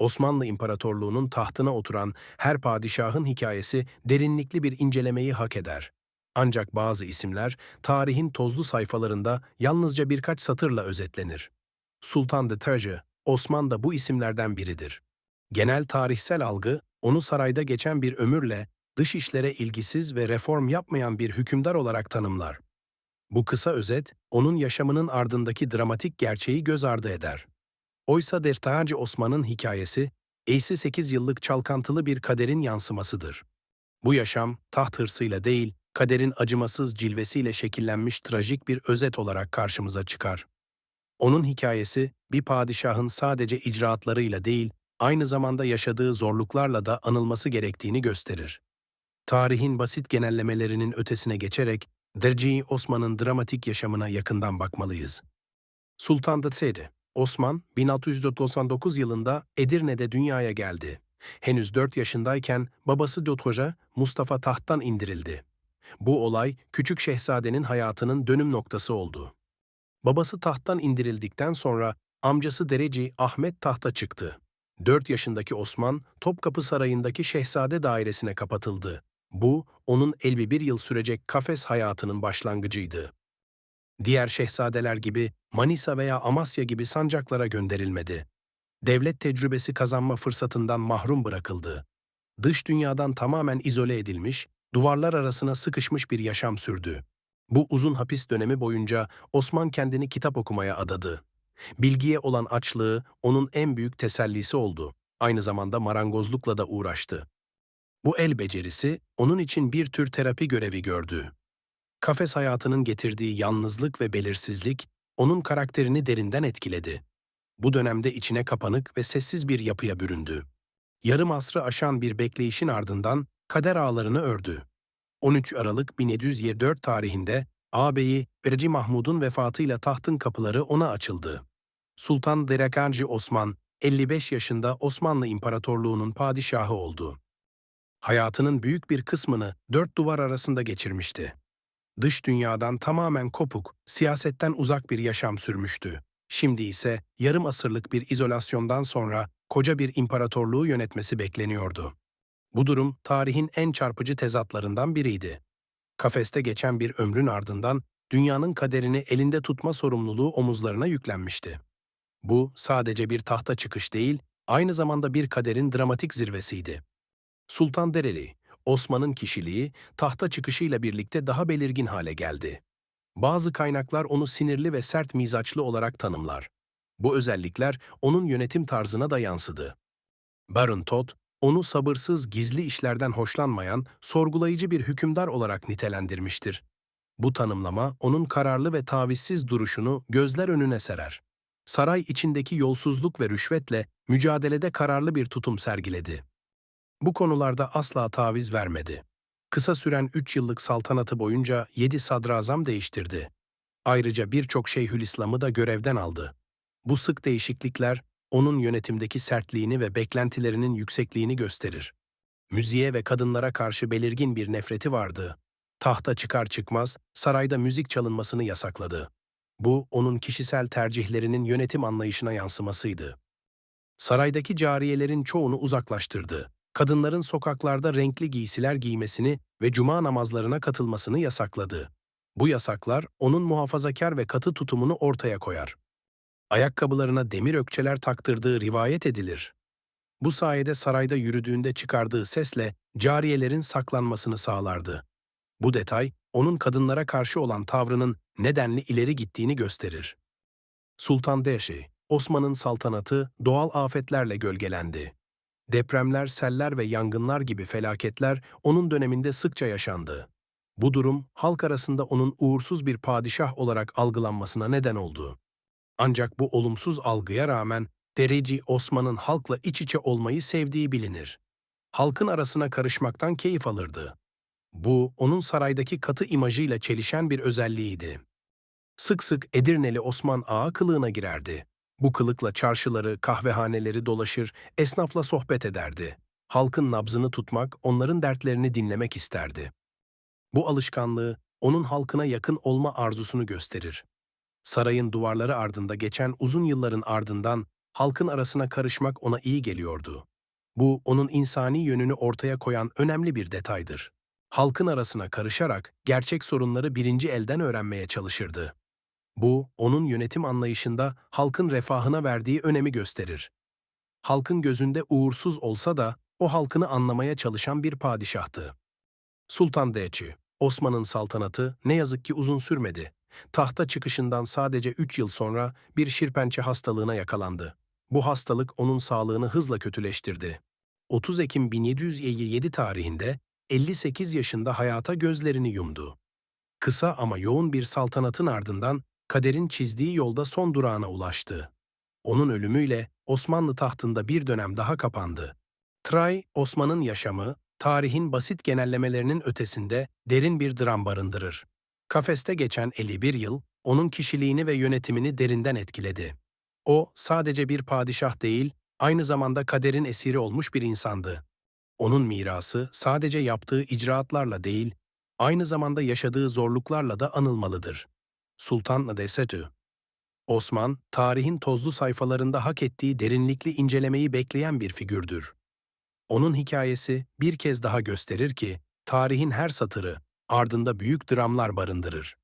Osmanlı İmparatorluğu'nun tahtına oturan her padişahın hikayesi derinlikli bir incelemeyi hak eder. Ancak bazı isimler tarihin tozlu sayfalarında yalnızca birkaç satırla özetlenir. Sultan de Terje, Osman da bu isimlerden biridir. Genel tarihsel algı, onu sarayda geçen bir ömürle dış işlere ilgisiz ve reform yapmayan bir hükümdar olarak tanımlar. Bu kısa özet, onun yaşamının ardındaki dramatik gerçeği göz ardı eder. Oysa Destacı Osman'ın hikayesi, eğsi 8 yıllık çalkantılı bir kaderin yansımasıdır. Bu yaşam, taht hırsıyla değil, kaderin acımasız cilvesiyle şekillenmiş trajik bir özet olarak karşımıza çıkar. Onun hikayesi, bir padişahın sadece icraatlarıyla değil, aynı zamanda yaşadığı zorluklarla da anılması gerektiğini gösterir. Tarihin basit genellemelerinin ötesine geçerek, Derci Osman'ın dramatik yaşamına yakından bakmalıyız. Sultan Dateri, Osman, 1699 yılında Edirne'de dünyaya geldi. Henüz 4 yaşındayken babası Dothoja, Mustafa tahttan indirildi. Bu olay, küçük şehzadenin hayatının dönüm noktası oldu. Babası tahttan indirildikten sonra amcası Dereci Ahmet tahta çıktı. 4 yaşındaki Osman, Topkapı Sarayı'ndaki şehzade dairesine kapatıldı. Bu, onun 51 yıl sürecek kafes hayatının başlangıcıydı. Diğer şehzadeler gibi Manisa veya Amasya gibi sancaklara gönderilmedi. Devlet tecrübesi kazanma fırsatından mahrum bırakıldı. Dış dünyadan tamamen izole edilmiş, duvarlar arasına sıkışmış bir yaşam sürdü. Bu uzun hapis dönemi boyunca Osman kendini kitap okumaya adadı. Bilgiye olan açlığı onun en büyük tesellisi oldu. Aynı zamanda marangozlukla da uğraştı. Bu el becerisi onun için bir tür terapi görevi gördü. Kafes hayatının getirdiği yalnızlık ve belirsizlik onun karakterini derinden etkiledi. Bu dönemde içine kapanık ve sessiz bir yapıya büründü. Yarım asrı aşan bir bekleyişin ardından kader ağlarını ördü. 13 Aralık 1724 tarihinde ağabeyi Bereci Mahmud'un vefatıyla tahtın kapıları ona açıldı. Sultan Derakanci Osman, 55 yaşında Osmanlı İmparatorluğu'nun padişahı oldu. Hayatının büyük bir kısmını dört duvar arasında geçirmişti. Dış dünyadan tamamen kopuk, siyasetten uzak bir yaşam sürmüştü. Şimdi ise yarım asırlık bir izolasyondan sonra koca bir imparatorluğu yönetmesi bekleniyordu. Bu durum tarihin en çarpıcı tezatlarından biriydi. Kafeste geçen bir ömrün ardından dünyanın kaderini elinde tutma sorumluluğu omuzlarına yüklenmişti. Bu sadece bir tahta çıkış değil, aynı zamanda bir kaderin dramatik zirvesiydi. Sultan Dereli, Osman'ın kişiliği tahta çıkışıyla birlikte daha belirgin hale geldi. Bazı kaynaklar onu sinirli ve sert mizaçlı olarak tanımlar. Bu özellikler onun yönetim tarzına da yansıdı. Baron Todd, onu sabırsız, gizli işlerden hoşlanmayan, sorgulayıcı bir hükümdar olarak nitelendirmiştir. Bu tanımlama onun kararlı ve tavizsiz duruşunu gözler önüne serer. Saray içindeki yolsuzluk ve rüşvetle mücadelede kararlı bir tutum sergiledi. Bu konularda asla taviz vermedi. Kısa süren 3 yıllık saltanatı boyunca 7 sadrazam değiştirdi. Ayrıca birçok Şeyhülislam'ı da görevden aldı. Bu sık değişiklikler onun yönetimdeki sertliğini ve beklentilerinin yüksekliğini gösterir. Müziğe ve kadınlara karşı belirgin bir nefreti vardı. Tahta çıkar çıkmaz sarayda müzik çalınmasını yasakladı. Bu onun kişisel tercihlerinin yönetim anlayışına yansımasıydı. Saraydaki cariyelerin çoğunu uzaklaştırdı. Kadınların sokaklarda renkli giysiler giymesini ve cuma namazlarına katılmasını yasakladı. Bu yasaklar onun muhafazakar ve katı tutumunu ortaya koyar ayakkabılarına demir ökçeler taktırdığı rivayet edilir. Bu sayede sarayda yürüdüğünde çıkardığı sesle cariyelerin saklanmasını sağlardı. Bu detay, onun kadınlara karşı olan tavrının nedenli ileri gittiğini gösterir. Sultan Deşi, Osman'ın saltanatı doğal afetlerle gölgelendi. Depremler, seller ve yangınlar gibi felaketler onun döneminde sıkça yaşandı. Bu durum, halk arasında onun uğursuz bir padişah olarak algılanmasına neden oldu. Ancak bu olumsuz algıya rağmen Dereci Osman'ın halkla iç içe olmayı sevdiği bilinir. Halkın arasına karışmaktan keyif alırdı. Bu, onun saraydaki katı imajıyla çelişen bir özelliğiydi. Sık sık Edirneli Osman ağa kılığına girerdi. Bu kılıkla çarşıları, kahvehaneleri dolaşır, esnafla sohbet ederdi. Halkın nabzını tutmak, onların dertlerini dinlemek isterdi. Bu alışkanlığı, onun halkına yakın olma arzusunu gösterir sarayın duvarları ardında geçen uzun yılların ardından halkın arasına karışmak ona iyi geliyordu. Bu, onun insani yönünü ortaya koyan önemli bir detaydır. Halkın arasına karışarak gerçek sorunları birinci elden öğrenmeye çalışırdı. Bu, onun yönetim anlayışında halkın refahına verdiği önemi gösterir. Halkın gözünde uğursuz olsa da o halkını anlamaya çalışan bir padişahtı. Sultan Deci, Osman'ın saltanatı ne yazık ki uzun sürmedi. Tahta çıkışından sadece 3 yıl sonra bir şirpençe hastalığına yakalandı. Bu hastalık onun sağlığını hızla kötüleştirdi. 30 Ekim 1757 tarihinde 58 yaşında hayata gözlerini yumdu. Kısa ama yoğun bir saltanatın ardından kaderin çizdiği yolda son durağına ulaştı. Onun ölümüyle Osmanlı tahtında bir dönem daha kapandı. Tray, Osman'ın yaşamı, tarihin basit genellemelerinin ötesinde derin bir dram barındırır. Kafeste geçen 51 yıl, onun kişiliğini ve yönetimini derinden etkiledi. O, sadece bir padişah değil, aynı zamanda kaderin esiri olmuş bir insandı. Onun mirası sadece yaptığı icraatlarla değil, aynı zamanda yaşadığı zorluklarla da anılmalıdır. Sultan Nadesetü Osman, tarihin tozlu sayfalarında hak ettiği derinlikli incelemeyi bekleyen bir figürdür. Onun hikayesi bir kez daha gösterir ki, tarihin her satırı ardında büyük dramlar barındırır.